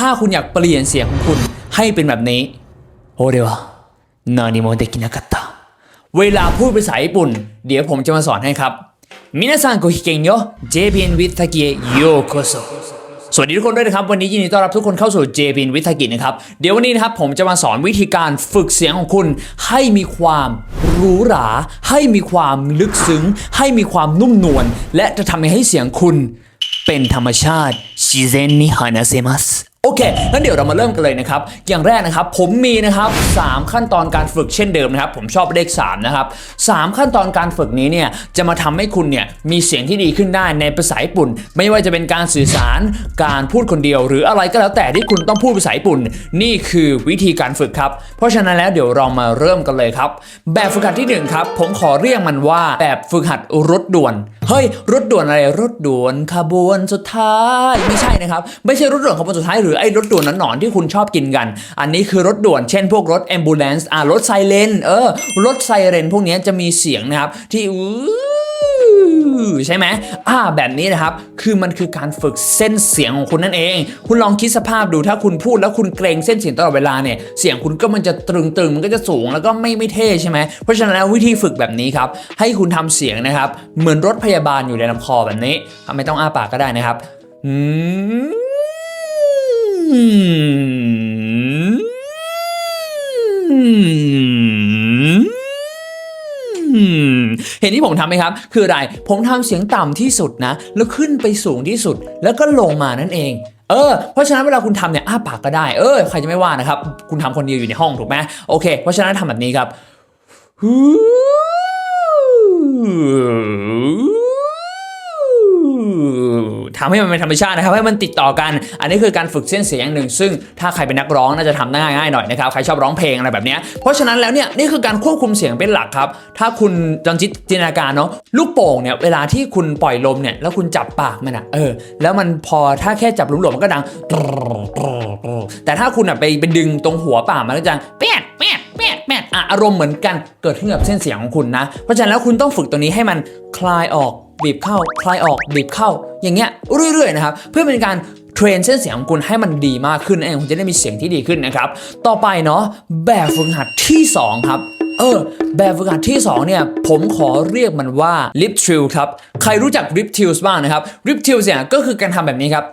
ถ้าคุณอยากเปลี่ยนเสียงของคุณให้เป็นแบบนี้โอเดวะนานิโมเดกินากัตตาเวลาพูดภาษาญี่ปุ่น เดี๋ยวผมจะมาสอนให้ครับมินาซังโกฮิเกงโย JPN with Taki yo koso สวัสดีทุกคนด้วยนะครับ วันนี้ยินดีต้อนรับทุกคนเข้าสู่ JPN with Taki นะครับ เดี๋ยววันนี้นะครับผมจะมาสอนวิธีการฝึกเสียงของคุณ ให้มีความหรูหรา ให้มีความลึกซึ้ง ให้มีความนุ่มนวลและจะทำให้เสียงคุณเป็นธรรมชาติชิเซนนิฮานาเซมัส โอเค งั้นเดี๋ยวเรามาเริ่มกันเลยนะครับ อย่างแรกนะครับ ผมมีนะครับ 3 ขั้นตอนการฝึกเช่นเดิมนะครับ ผมชอบเลข3นะครับสามขั้นตอนการฝึกนี้เนี่ย จะมาทำให้คุณเนี่ย มีเสียงที่ดีขึ้นได้ในภาษาญี่ปุ่น ไม่ว่าจะเป็นการสื่อสาร การพูดคนเดียว หรืออะไรก็แล้วแต่ที่คุณต้องพูดภาษาญี่ปุ่น นี่คือวิธีการฝึกครับ เพราะฉะนั้นแล้วเดี๋ยวเรามาเริ่มกันเลยครับ แบบฝึกหัดที่หนึ่งครับ ผมขอเรียกมันว่าแบบฝึกหัดรถด่วน เฮ้ย รถด่วนอะไร รถด่วนขบวนสุดท้าย ไม่ใช่นะครับ ไม่ใช่รถด่วนขบวนสุดท้ายหรือไอ้รถด่วนหนอนที่คุณชอบกินกัน อันนี้คือรถด่วนเช่นพวกรถ ambulance อ่ารถไซเรนเออรถไซเรนพวกนี้จะมีเสียงนะครับที่ใช่ไหมอ่า แบบนี้นะครับ คือมันคือการฝึกเส้นเสียงของคุณนั่นเอง คุณลองคิดสภาพดู ถ้าคุณพูดแล้วคุณเกรงเส้นเสียงตลอดเวลาเนี่ย เสียงคุณก็มันจะตรึงๆ มันก็จะสูงแล้วก็ไม่ไม่เท่ใช่ไหม เพราะฉะนั้นวิธีฝึกแบบนี้ครับ ให้คุณทำเสียงนะครับ เหมือนรถพยาบาลอยู่ในลำคอแบบนี้ ไม่ต้องอ้าปากก็ได้นะครับ อืม เห็นที่ผมทำไหมครับ คืออะไร ผมทำเสียงต่ำที่สุดนะ แล้วขึ้นไปสูงที่สุด แล้วก็ลงมานั่นเองเออ เพราะฉะนั้นเวลาคุณทำเนี่ยอ้าปากก็ได้ เออ ใครจะไม่ว่านะครับ คุณทำคนเดียวอยู่ในห้องถูกไหมโอเค เพราะฉะนั้นทำแบบนี้ครับ ทำให้มันเป็นธรรมชาตินะครับให้มันติดต่อกัน อันนี้คือการฝึกเส้นเสียงหนึ่ง ซึ่งถ้าใครเป็นนักร้องน่าจะทำได้ง่ายๆหน่อยนะครับใครชอบร้องเพลงอะไรแบบนี้เพราะฉะนั้นแล้วเนี่ยนี่คือการควบคุมเสียงเป็นหลักครับ ถ้าคุณจังจิตจินตนาการเนาะลูกโป่งเนี่ยเวลาที่คุณปล่อยลมเนี่ยแล้วคุณจับปากมันอะเออแล้วมันพอถ้าแค่จับหลวมๆมันก็ดัง แต่ถ้าคุณอะไปไปดึงตรงหัวปากมันก็จะแป๊ดแป๊ดแป๊ดแป๊ดอะอารมณ์เหมือนกันเกิดขึ้นกับเส้นเสียงของคุณนะ เพราะฉะนั้นแล้วคุณต้องฝึกตัวนี้ให้มันคลายออก บีบเข้าคลายออกบีบเข้า อย่างเงี้ยเรื่อยๆนะครับเพื่อเป็นการเทรนเส้นเสียงของคุณให้มันดีมากขึ้นเองคุณจะได้มีเสียงที่ดีขึ้นนะครับ ต่อไปเนาะแบบฝึกหัดที่สองครับเออแบบฝึกหัดที่ 2 เนี่ย ผมขอเรียกมันว่า lip t r i l ครับ ใครรู้จัก lip t r i l บ้างนะครับ lip t r i l เนี่ยก็คือการทำแบบนี้ครับ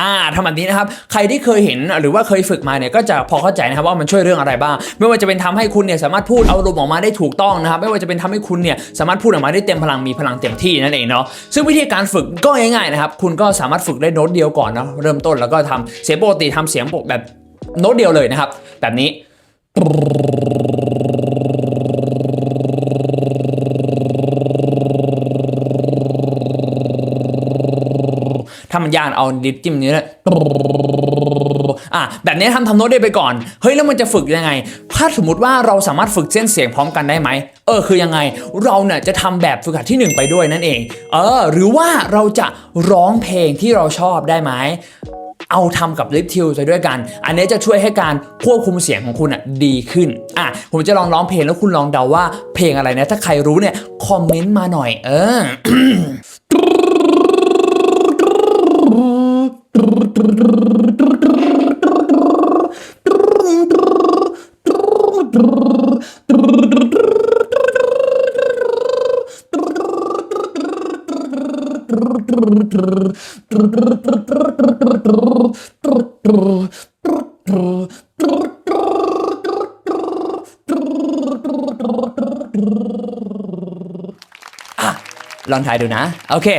อ่าทำแบบนี้นะครับ ใครที่เคยเห็นหรือว่าเคยฝึกมาเนี่ยก็จะพอเข้าใจนะครับว่ามันช่วยเรื่องอะไรบ้าง ไม่ว่าจะเป็นทำให้คุณเนี่ยสามารถพูดเอาลมออกมาได้ถูกต้องนะครับ ไม่ว่าจะเป็นทำให้คุณเนี่ยสามารถพูดออกมาได้เต็มพลังมีพลังเต็มที่นั่นเองเนาะ ซึ่งวิธีการฝึกก็ง่ายๆนะครับ คุณก็สามารถฝึกได้โน้ตเดียวก่อนเนาะ เริ่มต้นแล้วก็ทำเสียงปกติทำเสียงปกแบบโน้ตเดียวเลยนะครับ แบบนี้ มันยากเอาดิฟจิ้มนี้เลยอะแบบนี้ทำทำโน้ตได้ไปก่อน เฮ้ยแล้วมันจะฝึกยังไง ถ้าสมมติว่าเราสามารถฝึกเส้นเสียงพร้อมกันได้ไหม เออคือยังไง เราเนี่ยจะทำแบบฝึกหัดที่หนึ่งไปด้วยนั่นเอง เออ หรือว่าเราจะร้องเพลงที่เราชอบได้ไหมเอาทำกับลิปทิลไปด้วยกัน อันนี้จะช่วยให้การควบคุมเสียงของคุณอะดีขึ้น อะ ผมจะลองร้องเพลงแล้วคุณลองเดาว่าเพลงอะไรนะ ถ้าใครรู้เนี่ย คอมเมนต์มาหน่อย เออ Terima kasih. ลองทายดูนะ โอเค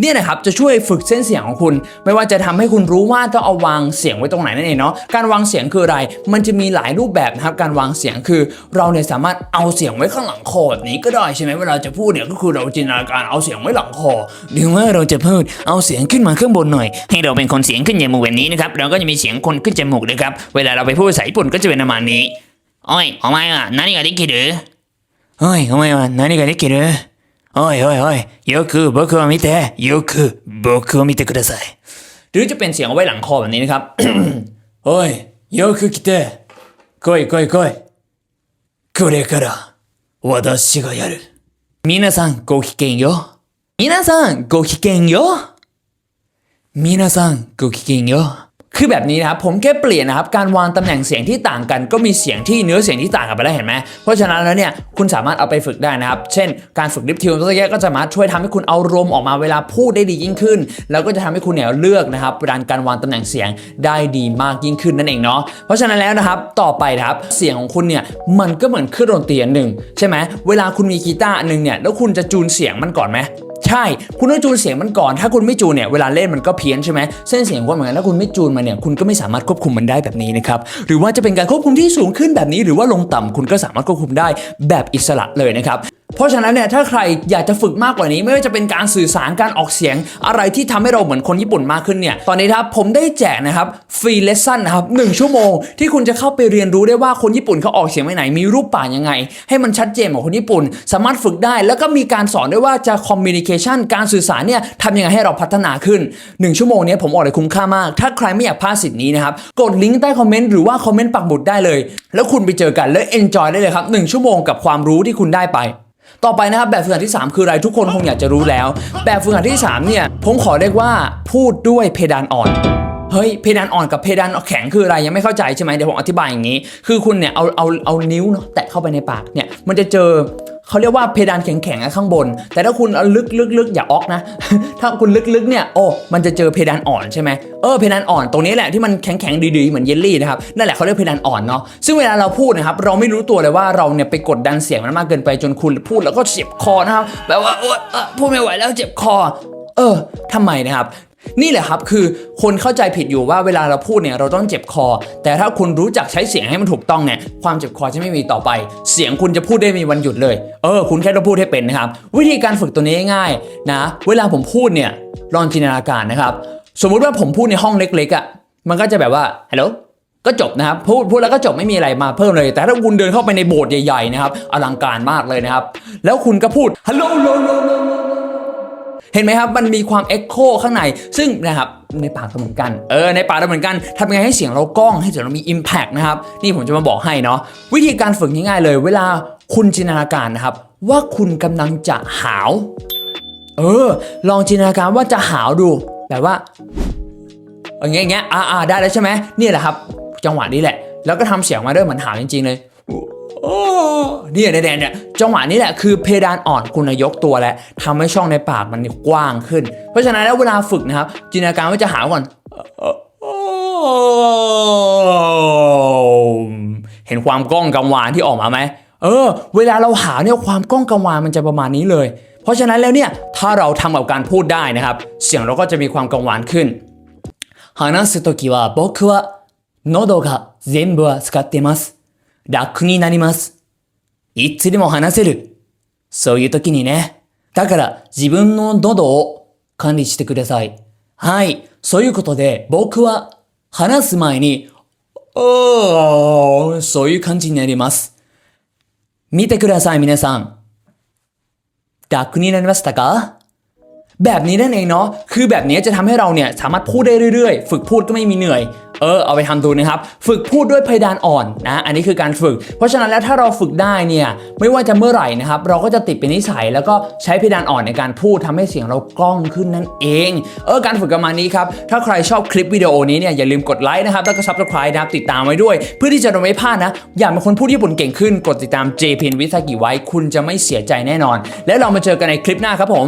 เนี่ยนะครับจะช่วยฝึกเส้นเสียงของคุณ ไม่ว่าจะทำให้คุณรู้ว่าต้องเอาวางเสียงไว้ตรงไหนนั่นเองเนาะการวางเสียงคืออะไร มันจะมีหลายรูปแบบนะครับ การวางเสียงคือ เราเนี่ยสามารถเอาเสียงไว้ข้างหลังคอแบบนี้ก็ได้ใช่ไหมเวลาจะพูดเนี่ยก็คือเราจินตนาการเอาเสียงไว้หลังคอ หรือว่าเราจะพูดเอาเสียงขึ้นมาข้างบนหน่อย ให้เราเป็นคนเสียงขึ้นจมูกแบบนี้นะครับเราก็จะมีเสียงคนขึ้นจมูกนะครับเวลาเราไปพูดภาษาญี่ปุ่นก็จะเป็นประมาณนี้โอ้ยお前は何ができるおいお前は何ができる おいおいおいよく僕を見てよく僕を見てください หรือจะเป็นเสียงเอาไว้หลังคอแบบนี้นะครับ おいよく来て来い来い来いこれから私がやる皆さんごきげんよう皆さんごきげんよう 皆さんごきげんよう คือแบบนี้นะครับผมแค่เปลี่ยนนะครับการวางตำแหน่งเสียงที่ต่างกัน ก็มีเสียงที่เนื้อเสียงที่ต่างกันไปแล้วเห็นไหมเพราะฉะนั้นแล้วเนี่ยคุณสามารถเอาไปฝึกได้นะครับ เช่น การฝึกดิฟทิวตัวแยกก็จะมาช่วยทำให้คุณเอาลมออกมาเวลาพูดได้ดียิ่งขึ้น แล้วก็จะทำให้คุณเนี่ยเลือกนะครับการการวางตำแหน่งเสียงได้ดีมากยิ่งขึ้นนั่นเองเนาะเพราะฉะนั้นแล้วนะครับต่อไปนะครับเสียงของคุณเนี่ยมันก็เหมือนเครื่องดนตรีอันหนึ่งใช่ไหมเวลาคุณมีกีตาร์อันหนึ่งเนี่ยแล้วคุณจะจูนเสียงมันก่อนไหม ใช่ คุณต้องจูนเสียงมันก่อน ถ้าคุณไม่จูนเนี่ย เวลาเล่นมันก็เพี้ยนใช่ไหมเส้นเสียงก็เหมือนกันถ้าคุณไม่จูนมาเนี่ย คุณก็ไม่สามารถควบคุมมันได้แบบนี้นะครับ หรือว่าจะเป็นการควบคุมที่สูงขึ้นแบบนี้ หรือว่าลงต่ำคุณก็สามารถควบคุมได้แบบอิสระเลยนะครับ เพราะฉะนั้นเนี่ยถ้าใครอยากจะฝึกมากกว่านี้ ไม่ว่าจะเป็นการสื่อสารการออกเสียง อะไรที่ทำให้เราเหมือนคนญี่ปุ่นมากขึ้นเนี่ยตอนนี้ครับผมได้แจกนะครับฟรีเลสซั่นนะครับหนึ่งชั่วโมง ที่คุณจะเข้าไปเรียนรู้ได้ว่าคนญี่ปุ่นเขาออกเสียงไปไหนมีรูปป่ายังไง ให้มันชัดเจนของคนญี่ปุ่น สามารถฝึกได้ แล้วก็มีการสอนด้วยว่าจะคอมมิวนิเคชันการสื่อสารเนี่ยทำยังไงให้เราพัฒนาขึ้น 1 ชั่วโมงนี้ผมบอกเลยคุ้มค่ามาก ถ้าใครไม่อยากพลาดสิทธิ์นี้นะครับกดลิงก์ใต้คอมเมนต์หรือว่าคอมเมนต์ปักหมุดได้เลย แล้วคุณไปเจอกันแล้วเอนจอยได้เลยครับหนึ่งชั่วโมงกับความรู้ที่คุณได้ไป ต่อไปนะครับแบบฝึกหัดที่ 3 คืออะไรทุกคนคงอยากจะรู้แล้ว แบบฝึกหัดที่ 3 เนี่ย ผมขอเรียกว่าพูดด้วยเพดานอ่อนเฮ้ยเพดานอ่อนกับเพดานแข็งคืออะไรยังไม่เข้าใจใช่ไหมเดี๋ยวผมอธิบายอย่างนี้ คือคุณเนี่ยเอาเอาเอานิ้วเนาะแตะเข้าไปในปากเนี่ยมันจะเจอ เขาเรียกว่าเพดานแข็งๆข้างบน แต่ถ้าคุณเอาลึกลึกลึกอย่าออกนะ ถ้าคุณลึกๆเนี่ยโอ้มันจะเจอเพดานอ่อนใช่ไหมเออเพดานอ่อนตรงนี้แหละที่มันแข็งแข็งๆดีๆเหมือนเยลลี่นะครับนั่นแหละเขาเรียกเพดานอ่อนเนาะซึ่งเวลาเราพูดนะครับเราไม่รู้ตัวเลยว่าเราเนี่ยไปกดดันเสียงมันมากเกินไปจนคุณพูดแล้วก็เจ็บคอนะครับแบบว่าพูดไม่ไหวแล้วเจ็บคอ เออทำไมนะครับนี่แหละครับคือคนเข้าใจผิดอยู่ว่าเวลาเราพูดเนี่ยเราต้องเจ็บคอ แต่ถ้าคุณรู้จักใช้เสียงให้มันถูกต้องเนี่ยความเจ็บคอจะไม่มีต่อไป เสียงคุณจะพูดได้มีวันหยุดเลย เออ คุณแค่ต้องพูดให้เป็นนะครับ วิธีการฝึกตัวนี้ง่ายนะ เวลาผมพูดเนี่ยลองจินตนาการนะครับ สมมุติว่าผมพูดในห้องเล็กๆอะ่ะมันก็จะแบบว่าฮัลโหลก็จบนะครับพูดพูดแล้วก็จบไม่มีอะไรมาเพิ่มเลย แต่ถ้าคุณเดินเข้าไปในโบสถ์ใหญ่ๆนะครับอลังการมากเลยนะครับ แล้วคุณก็พูดฮัลโหลโลโลโลโล เห็นไหมครับมันมีความเอ็กโคข้างใน ซึ่งนะครับในปากก็เหมือนกัน เออ ในปากเราเหมือนกันทำยังไงให้เสียงเราก้อง ให้เสียงเรามี Impact นะครับ นี่ผมจะมาบอกให้เนาะ วิธีการฝึกง่ายๆเลย เวลาคุณจินตนาการนะครับ ว่าคุณกำลังจะหาว เออ ลองจินตนาการว่าจะหาวดู แบบว่า อย่างเงี้ยอย่างเงี้ยอ่าได้แล้วใช่ไหมนี่แหละครับ จังหวะนี้แหละ แล้วก็ทำเสียงมาด้วยเหมือนหาวจริงๆเลย เนี่ยเนี่ยเนี่ยเนี่ยจังหวะนี้แหละคือเพดานอ่อนคุณยกตัวแล้วทำให้ช่องในปากมันกว้างขึ้น เพราะฉะนั้นแล้วเวลาฝึกนะครับ จินตนาการว่าจะหาวก่อน เห็นความก้องกังวานที่ออกมาไหม เออ เวลาเราหาวเนี่ยความก้องกังวานมันจะประมาณนี้เลย เพราะฉะนั้นแล้วเนี่ยถ้าเราทำกับการพูดได้นะครับ เสียงเราก็จะมีความกังวานขึ้น 話すときは僕は喉が全部は使ってます。 楽になります。いつでも話せる。そういう時にね。だから自分の喉を管理してください。はい。そういうことで僕は話す前に、おー、そういう感じになります。見てください、皆さん。楽になりましたか？ แบบนี้นั่นเองเนาะคือแบบนี้จะทำให้เราเนี่ยสามารถพูดได้เรื่อยๆ ฝึกพูดก็ไม่มีเหนื่อยเออเอาไปทำดูนะครับ ฝึกพูดด้วยเพดานอ่อนนะอันนี้คือการฝึก เพราะฉะนั้นแล้วถ้าเราฝึกได้เนี่ยไม่ว่าจะเมื่อไหร่นะครับเราก็จะติดเป็นนิสัย แล้วก็ใช้เพดานอ่อนในการพูดทำให้เสียงเรากล้องขึ้นนั่นเองเออการฝึกประมาณนี้ครับถ้าใครชอบคลิปวิดีโอนี้เนี่ยอย่าลืมกดไลค์นะครับแล้วก็ subscribe นะครับติดตามไว้ด้วย เพื่อที่จะไม่พลาดนะอยากเป็นคนพูดญี่ปุ่นเก่งขึ้น กดติดตาม JPN วิสากิไว้ คุณจะไม่เสียใจแน่นอน แล้วเรามาเจอกันในคลิปหน้าครับผม